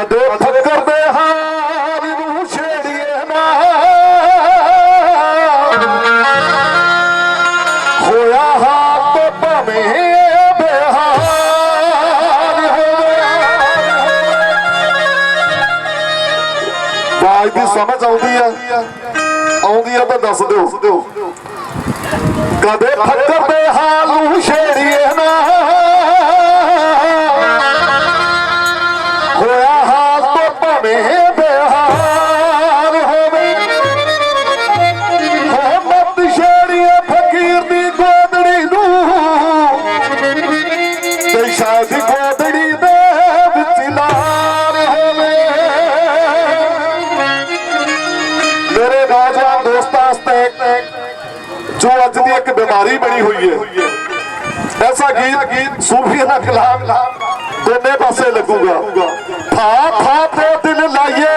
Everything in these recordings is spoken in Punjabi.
ਕਦੇ ਫਕਰ ਦੇ ਹਾਲ ਨੂੰ ਛੇੜੀਏ ਨਾ। ਹੋਇਆ ਹਾਲ ਤੇ ਭਵੇਂ ਬੇਹਾਲ ਹੋਵੇ। ਬਾਜ ਦੀ ਸਮਝ ਆਉਂਦੀ ਆ? ਆਉਂਦੀ ਆ ਤਾਂ ਦੱਸ ਦਿਓ। ਕਦੇ ਫਕਰ ਦੇ ਹਾਲ ਨੂੰ ਛੇੜੀਏ ਜੋ ਅੱਜ ਦੀ ਇੱਕ ਬਿਮਾਰੀ ਬਣੀ ਹੋਈ ਹੈ। ਐਸਾ ਗੀਤ ਗੀਤ ਸੂਫੀਆਂ ਦਾ ਕਲਾਮ ਦੋਨੇ ਪਾਸੇ ਲੱਗੂਗਾ। ਥਾ ਥਾ ਤੇ ਦਿਲ ਲਾਈਏ।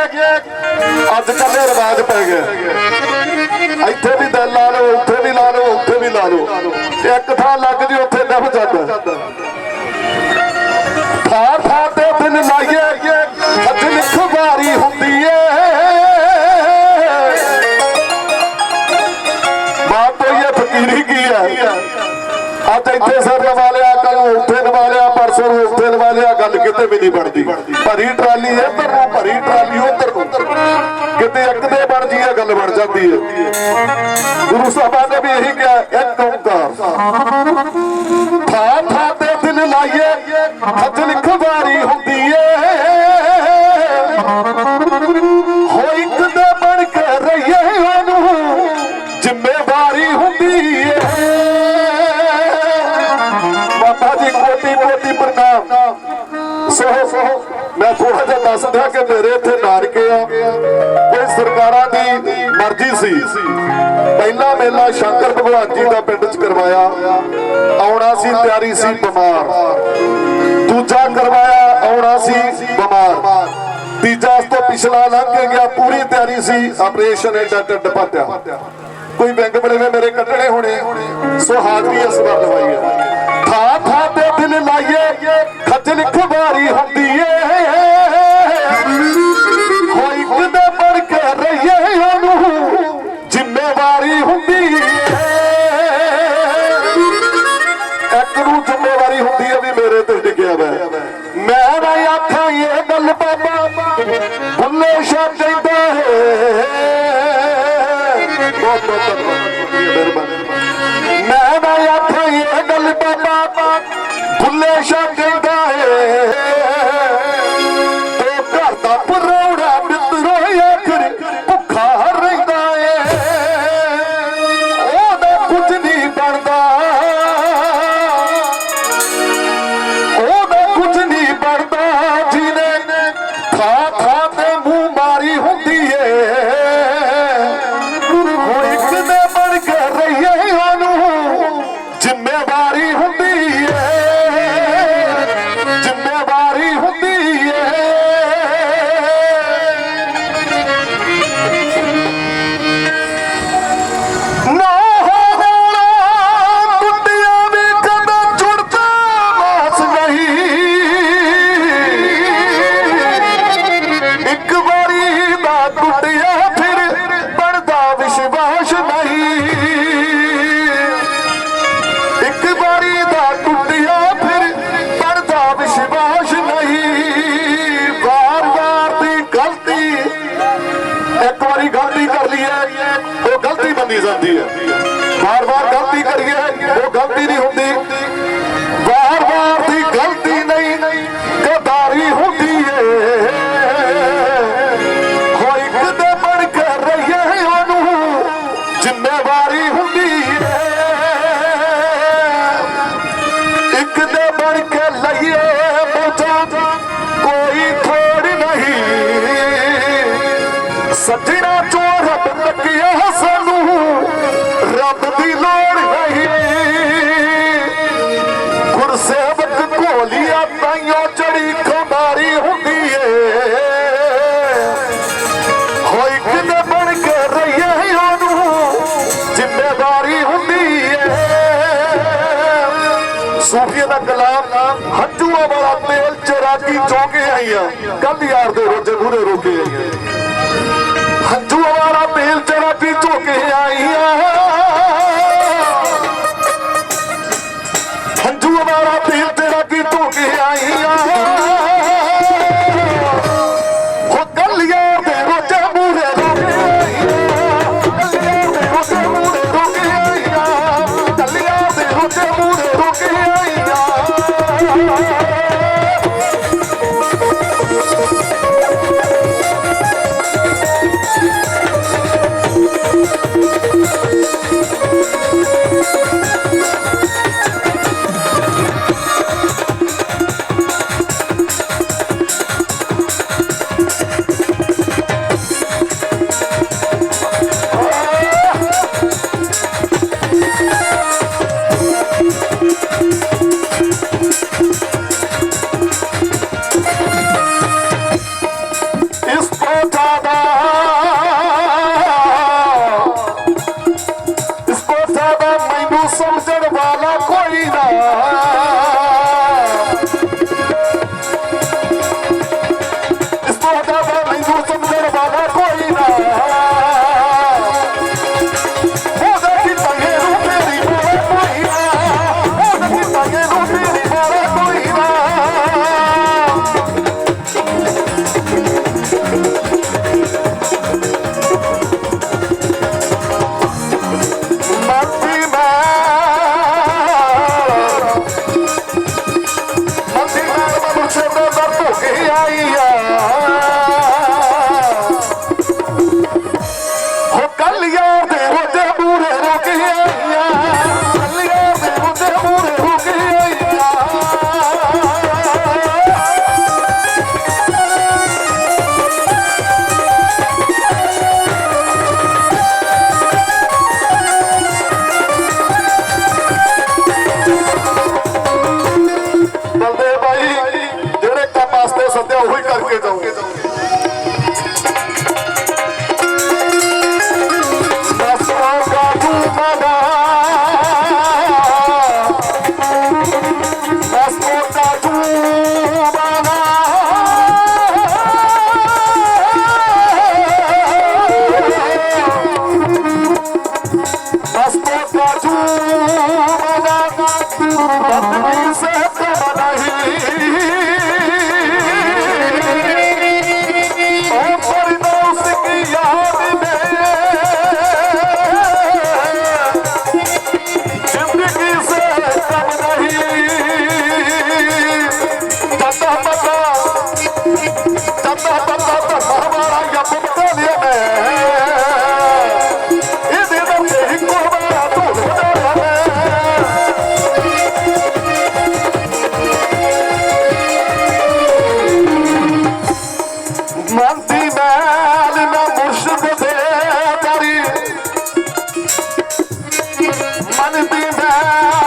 ਅੱਜ ਕੱਲੇ ਰਿਵਾਜ ਪੈ ਗਏ ਇੱਥੇ ਵੀ ਦਿਲ ਲਾ ਲਓ, ਉੱਥੇ ਵੀ ਲਾ ਲਓ, ਉੱਥੇ ਵੀ ਲਾ ਲਓ। ਇੱਕ ਥਾਂ ਲੱਗ ਗੱਲ ਕਿਤੇ ਬਣਦੀ। ਭਰੀ ਟਰਾਲੀ ਇੱਧਰ ਨੂੰ ਭਰੀ ਟਰਾਲੀ ਉੱਧਰ ਨੂੰ। ਕਿਤੇ ਇੱਕ ਦੇ ਬਣ ਜੀ ਇਹ ਗੱਲ ਬਣ ਜਾਂਦੀ ਹੈ। ਗੁਰੂ ਸਾਹਿਬਾਨ ਨੇ ਵੀ ਇਹੀ ਕਿਹਾ, ਇੱਕ ਓੰਕਾਰ। ਥਾ ਥਾ ਤੇ ਦਿਲ ਲਾਈਏ ਖੱਜ ਲਿਖਵਾਰੀ ਹੁੰਦੀ ਏ। ਮੈਂ ਥੋੜਾ ਜਿਹਾ ਦੱਸ ਦਿਆਂ ਕਿ ਮੇਰੇ ਇੱਥੇ ਨਾਨਕੇ ਆ। ਕੋਈ ਸਰਕਾਰਾਂ ਦੀ ਮਰਜ਼ੀ ਸੀ। ਪਹਿਲਾ ਮੇਲਾ ਸ਼ੰਕਰ ਭਗਵਾਨ ਜੀ ਦਾ ਪਿੰਡ 'ਚ ਕਰਵਾਇਆ। ਆਉਣਾ ਸੀ ਤਿਆਰੀ ਸੀ ਬਿਮਾਰ। ਦੂਜਾ ਕਰਵਾਇਆ, ਆਉਣਾ ਸੀ ਬਿਮਾਰ। ਤੀਜਾ ਉਸ ਤੋਂ ਪਿਛਲਾ ਲੰਘ ਕੇ ਗਿਆ, ਪੂਰੀ ਤਿਆਰੀ ਸੀ ਆਪਰੇਸ਼ਨ ਐਡਾ ਟੱਡ ਪਾਟਿਆ ਕੋਈ ਬੈਂਕ ਬਣੇ ਮੇਰੇ ਕੱਟਣੇ ਹੋਣੇ। ਸੋ ਹਾਜ਼ਰੀ ਇਸ ਵਾਰ ਲਵਾਈ ਹੈ। ਥਾ ਥਾ ਤੇ ਦਿਲ ਲਾਈਏ, ਖੱਜਲ ਖੁਬਾਰੀ ਹੁੰਦੀ ਇੱਕ ਨੂੰ ਜ਼ਿੰਮੇਵਾਰੀ ਹੁੰਦੀ ਹੈ ਵੀ ਮੇਰੇ ਤੇ ਡਿੱਗਿਆ ਵੈ। ਮੈਂ ਨਾ ਆਖਾਂ ਇਹ ਗੱਲ ਬਾਬਾ ਭੁੱਲੇ ਸ਼ਾਹ ਕਹਿੰਦਾ ਹੈ ਬਹੁਤ ਬਹੁਤ ਮਿਹਰਬਾਨੀ ਮੈਂ ਨਾ ਆਖਾਂ ਇਹ ਗੱਲ ਬਾਬਾ ਭੁੱਲੇ ਸ਼ਾਹ ਰੱਬ ਤੱਕਿਆ ਸਾਨੂੰ। ਰੱਬ ਦੀ ਲੋੜ ਨਹੀਂ ਗੁਰਸੇਵਕ ਘੋਲੀਆ ਤਾਈਓ ਚੜੀ ਖੰਡਾਰੀ ਹੁੰਦੀ ਏ। ਹੋਈ ਕਿਤੇ ਬਣ ਕੇ ਰਹੀਏ ਉਹਨੂੰ? ਜ਼ਿੰਮੇਵਾਰੀ ਹੁੰਦੀ ਏ। ਸੂਫੀਆ ਦਾ ਕਲਾਮ ਹੰਝੂਆਂ ਵਾਲਾ ਤੇਲ ਚਰਾ ਰਾਗੀ ਚੌਕੇ ਆਈਆਂ। ਕੱਲ ਯਾਰ ਦੇ ਰੋਜੇ ਮੂਰੇ ਰੋਕੇ ਆਈਆਂ। जाओ वही करके जाओ Passport, passport, passport, passport, passport, জানবি না।